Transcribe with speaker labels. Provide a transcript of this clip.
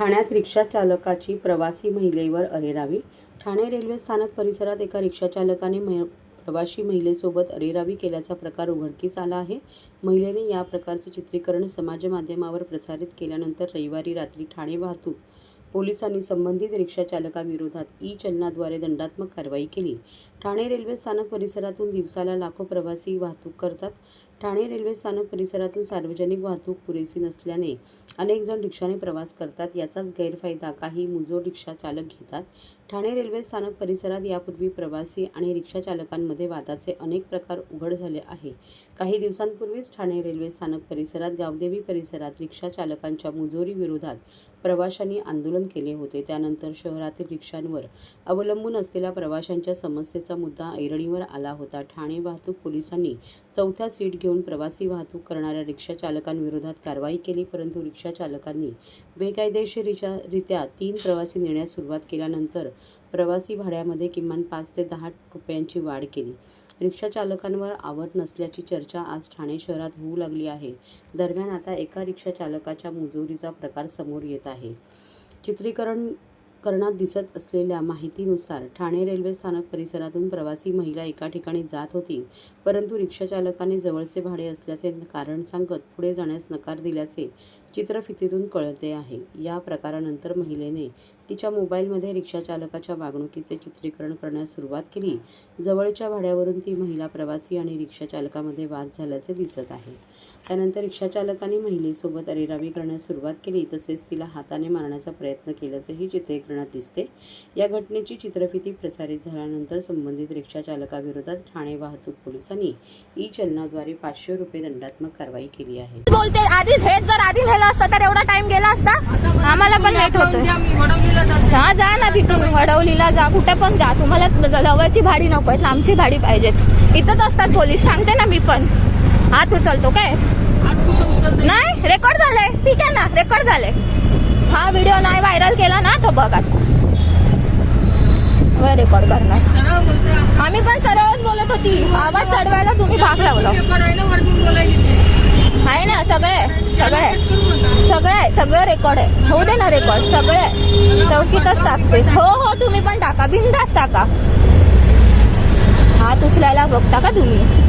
Speaker 1: ठाण्यात रिक्षा चालकाची प्रवासी महिलेवर अरेरावी. ठाणे रेल्वे स्थानक परिसरात एका रिक्षा चालकाने मै प्रवाशी महिलेसोबत अरेरावी केल्याचा प्रकार उघडकीस आला आहे. महिलेने या प्रकारचे चित्रीकरण समाजमाध्यमावर प्रसारित केल्यानंतर रविवारी रात्री ठाणे वाहतूक पोलिसांनी संबंधित रिक्षा चालकाविरोधात ई चलनाद्वारे दंडात्मक कारवाई केली. ठाणे रेल्वे स्थानक परिसरातून दिवसाला लाखो प्रवासी वाहतूक करतात. ठाणे रेल्वे स्थानक परिसरातून सार्वजनिक वाहतूक पुरेशी नसल्याने अनेक जण रिक्षाने प्रवास करतात. याचाच गैरफायदा काही मुजोर रिक्षा चालक घेतात. ठाणे रेल्वे स्थानक परिसरात यापूर्वी प्रवासी आणि रिक्षा चालकांमध्ये वादाचे अनेक प्रकार उघड झाले आहे. काही दिवसांपूर्वीच ठाणे रेल्वे स्थानक परिसरात गावदेवी परिसरात रिक्षा चालकांच्या मुजोरी विरोधात प्रवाशांनी आंदोलन केले होते. त्यानंतर शहरातील रिक्षांवर अवलंबून असलेल्या प्रवाशांच्या समस्येचा मुद्दा ऐरणीवर आला होता. ठाणे वाहतूक पोलिसांनी चौथ्या सीट घेऊन प्रवासी वाहतूक करणाऱ्या रिक्षा चालकांविरोधात कारवाई केली परंतु रिक्षा चालकांनी रित्या तीन प्रवासी नेण्यास सुरुवात केल्यानंतर प्रवासी भाड्यामध्ये किमान पाच ते दहा रुपयांची वाढ केली. रिक्षा चालकांवर नसल्याची चर्चा आज ठाणे शहरात होऊ लागली आहे. दरम्यान आता एका रिक्षा चालकाच्या मुजोरीचा प्रकार समोर येत आहे. चित्रीकरण करणात दिसत असलेल्या माहितीनुसार ठाणे रेल्वे स्थानक परिसरातून प्रवासी महिला एका ठिकाणी जात होती. परंतु रिक्षाचालकाने जवळचे भाडे असल्याचे कारण सांगत पुढे जाण्यास नकार दिल्याचे चित्रफितीतून कळते आहे. या प्रकारानंतर महिलेने तिच्या मोबाईलमध्ये रिक्षाचालकाच्या वागणुकीचे चित्रीकरण करण्यास सुरुवात केली. जवळच्या भाड्यावरून ती महिला प्रवासी आणि रिक्षाचालकामध्ये वाद झाल्याचे दिसत आहे. त्यानंतर रिक्षा चालकाने महिलेसोबत अरेरावी करण्यास सुरुवात केली. तसेच तिला हाताने मारण्याचा प्रयत्न केल्याचेही चित्रीकरणात दिसते. या घटनेची चित्रफिती प्रसारित झाल्यानंतर संबंधित रिक्षा चालकाविरोधात ठाणे वाहतूक पोलिसांनी ई चलनाद्वारे पाचशे रुपये दंडात्मक कारवाई केली आहे.
Speaker 2: बोलते आधीच हेच जर आधी नेलं असतं तर एवढा टाइम गेला असता? आम्हाला पण लेट होतं हा जा ना तिथून. वडवलीला जा. कुठे पण जा. तुम्हाला जवळची भाडी नको लांबची भाडी पाहिजेत. इथंच असतात पोलीस. सांगते ना मी पण. हात उचलतो काय? नाही रेकॉर्ड झालंय. ठीक आहे ना रेकॉर्ड झालंय. हा व्हिडिओ नाही व्हायरल केला ना तर बघा. रेकॉर्ड करणार. आम्ही पण सरळच बोलत होती. आवाज चढवायला तुम्ही भाग लावला. आहे ना सगळे सगळे सगळे सगळं रेकॉर्ड आहे. होऊ दे ना रेकॉर्ड सगळे चौकीतच टाकते. हो हो तुम्ही पण टाका. बिंदास टाका. हात उचलायला बघता का तुम्ही?